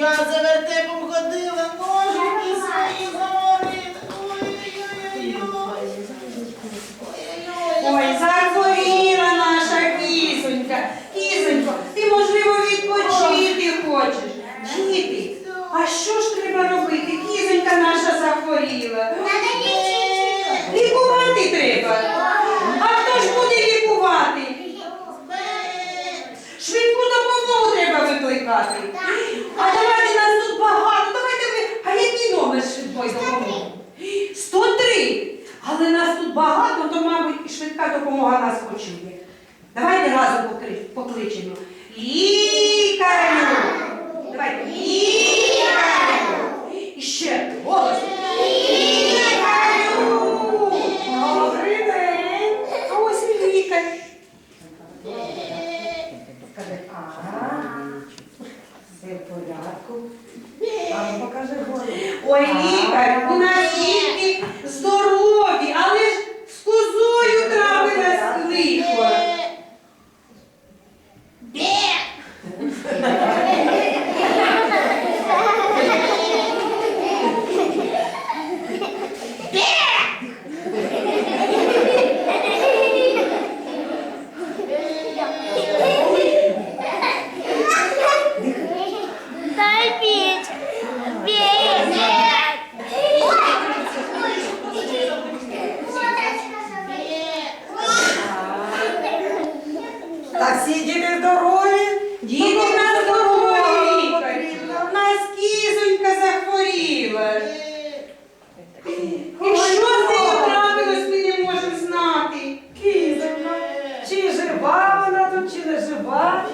Я за вертепом ходила, ножики свої заморила. Ой-ой-ой. Захворіла наша кізонька. Кізонько, ти, можливо, відпочити хочеш. Діти, а що ж треба робити? Кізонька наша захворіла. Лікувати треба. А хто ж буде лікувати? Швидку допомогу треба викликати. А давайте нас тут багато, давайте ми. А який номер швидкої допомоги? 103. Але нас тут багато, то, мабуть, і швидка допомога нас почує. Давайте разом покличемо. Лікарю! А ну покажи голову. Ой, лікар, у нас дітки здорові, але ж з козою трапилась лихо. Дай діти здорові? Діти в нас здорові, лікар. У нас кізонька захворіла. І що з нею трапилось, ми не можемо знати. Кізонька. Чи жива вона тут, чи не жива?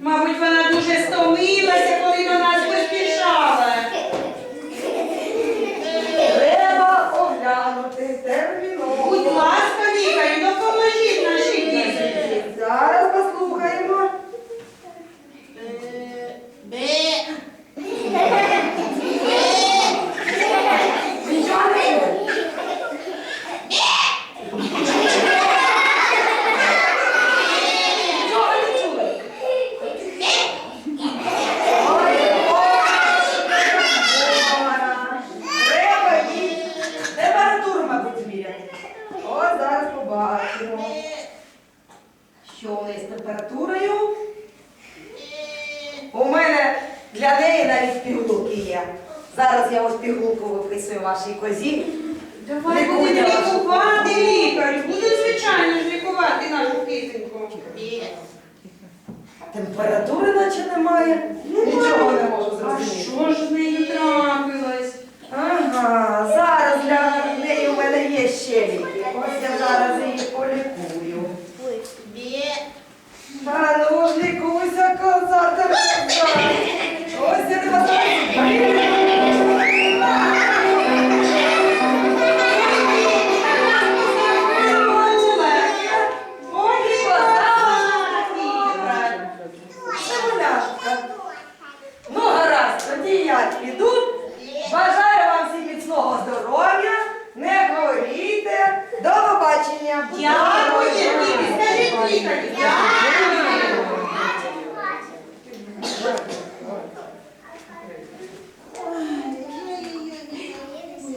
Мабуть, вона дуже стомилася, коли до нас поспішала. Треба оглянути терміново. Будь ласка, лікарю, допоможіть нашій кізоньці. Зараз послухаємо. Нічого не чує. Нічого не чує. Ой, Бора. Треба їй температуру, мабуть, зміряти. От зараз побачимо. Що у неї з температурою? У мене для неї навіть пігулки є. Зараз я ось пігулку виписую вашій козі. Давай Лікуйте будемо вашу лікувати лікарю. Будуть, звичайно ж, лікувати нашу кисеньку. Температури наче немає. Нічого не можу А зрозуміти. що ж з нею трапилось?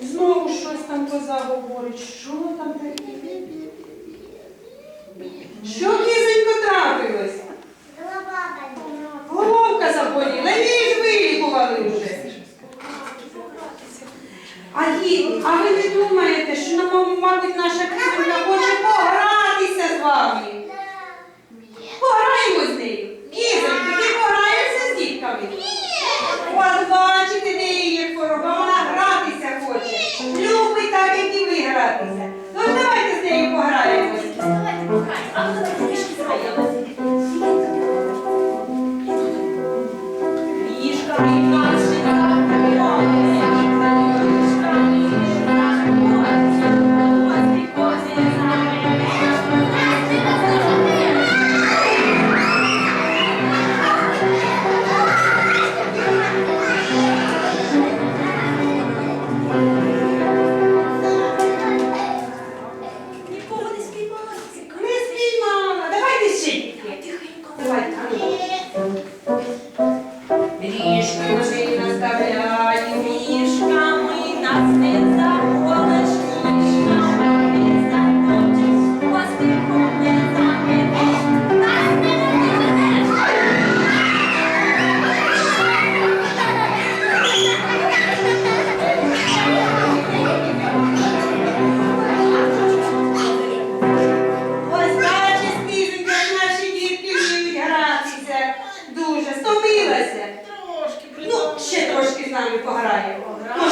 Знову щось там коза говорить. Що там таке? Що кізенько трапилось? Головка заболіла, її вже. А а ви не думаєте, і програма.